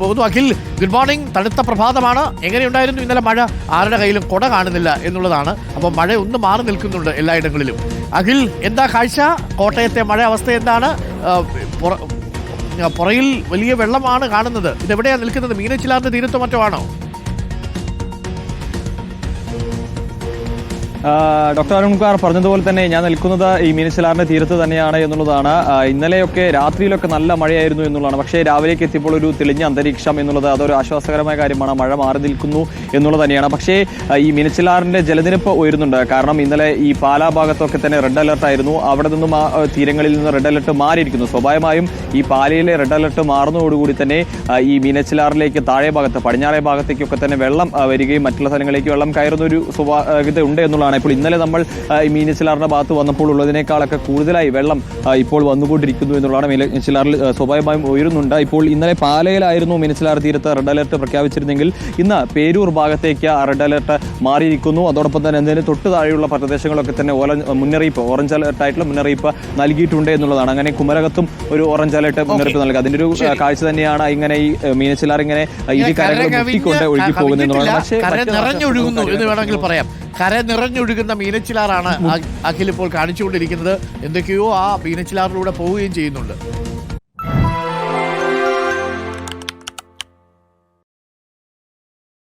പോകുന്നു. Akhil good morning തണുത്ത പ്രഭാതമാണ്. എങ്ങനെയുണ്ടായിരുന്നു ഇന്നലെ മഴ? ആരുടെ കയ്യിലും കൊട കാണുന്നില്ല എന്നുള്ളതാണ്. അപ്പോൾ മഴ ഒന്ന് മാറി നിൽക്കുന്നുണ്ട് എല്ലായിടങ്ങളിലും. അഖിൽ എന്താ കാഴ്ച? കോട്ടയത്തെ മഴ അവസ്ഥ എന്താണ്? പുറയിൽ വലിയ വെള്ളമാണ് കാണുന്നത്. ഇതെവിടെയാണ് നിൽക്കുന്നത്? മീനച്ചിലാറിന്റെ തീരത്തോ മറ്റോ ആണോ? ഡോക്ടർ അരുൺകുമാർ പറഞ്ഞതുപോലെ തന്നെ ഞാൻ നിൽക്കുന്നത് ഈ മീനച്ചിലാറിന്റെ തീരത്ത് തന്നെയാണ് എന്നുള്ളതാണ്. ഇന്നലെയൊക്കെ രാത്രിയിലൊക്കെ നല്ല മഴയായിരുന്നു എന്നുള്ളതാണ്. പക്ഷേ രാവിലേക്ക് എത്തിയപ്പോൾ ഒരു തെളിഞ്ഞ അന്തരീക്ഷം എന്നുള്ളത് അതൊരു ആശ്വാസകരമായ കാര്യമാണ്. മഴ മാറി നിൽക്കുന്നു എന്നുള്ളത് തന്നെയാണ്. പക്ഷേ ഈ മീനച്ചിലാറിന്റെ ജലനിരപ്പ് ഉയരുന്നുണ്ട്. കാരണം ഇന്നലെ ഈ പാലാ ഭാഗത്തൊക്കെ തന്നെ റെഡ് അലർട്ട് ആയിരുന്നു. അവിടെ നിന്നും ആ തീരങ്ങളിൽ നിന്ന് റെഡ് അലർട്ട് മാറിയിരിക്കുന്നു. സ്വാഭാവികമായും ഈ പാലയിലെ റെഡ് അലർട്ട് മാറുന്നതോടുകൂടി തന്നെ ഈ മീനച്ചിലാറിലേക്ക് താഴെ ഭാഗത്ത് പടിഞ്ഞാറേ ഭാഗത്തേക്കൊക്കെ തന്നെ വെള്ളം വരികയും മറ്റുള്ള സ്ഥലങ്ങളിലേക്ക് വെള്ളം കയറുന്ന ഒരു സ്വാഭാവികത ഉണ്ട് എന്നുള്ളതാണ്. ഇപ്പോൾ ഇന്നലെ നമ്മൾ ഈ മീനച്ചിലാറിന്റെ ഭാഗത്ത് വന്നപ്പോൾ ഉള്ളതിനേക്കാളൊക്കെ കൂടുതലായി വെള്ളം ഇപ്പോൾ വന്നുകൊണ്ടിരിക്കുന്നു എന്നുള്ളതാണ് മീനച്ചിലാറിൽ സ്വാഭാവികമായും ഉയരുന്നുണ്ട്. ഇപ്പോൾ ഇന്നലെ പാലയിലായിരുന്നു മീനച്ചിലാർ തീരത്ത് റെഡ് അലർട്ട് പ്രഖ്യാപിച്ചിരുന്നെങ്കിൽ ഇന്ന് പേരൂർ ഭാഗത്തേക്ക് ആ റെഡ് അലർട്ട് മാറിയിരിക്കുന്നു. അതോടൊപ്പം തന്നെ അതിന് തൊട്ട് താഴെയുള്ള പ്രദേശങ്ങളൊക്കെ തന്നെ ഓല മുന്നറിയിപ്പ് ഓറഞ്ച് അലർട്ട് ആയിട്ടുള്ള മുന്നറിയിപ്പ് നൽകിയിട്ടുണ്ട് എന്നുള്ളതാണ്. അങ്ങനെ കുമരകത്തും ഒരു ഓറഞ്ച് അലർട്ട് മുന്നറിയിപ്പ് നൽകുക അതിന്റെ ഒരു കാഴ്ച തന്നെയാണ് ഇങ്ങനെ ഈ മീനച്ചിലാർ ഇങ്ങനെ ഇരു കര കരകളും മുട്ടിക്കൊണ്ട് ഒഴുകി പോകുന്നത് പോകുന്നു എന്നുള്ളതാണ് പക്ഷേ നിറഞ്ഞൊഴുകുന്നു എന്ന് വേണമെങ്കിൽ പറയാം. കര നിറഞ്ഞൊഴുകുന്ന മീനച്ചിലാറാണ് അഖിൽ ഇപ്പോൾ കാണിച്ചുകൊണ്ടിരിക്കുന്നത്. എന്തൊക്കെയോ ആ മീനച്ചിലാറിലൂടെ പോവുകയും ചെയ്യുന്നുണ്ട്.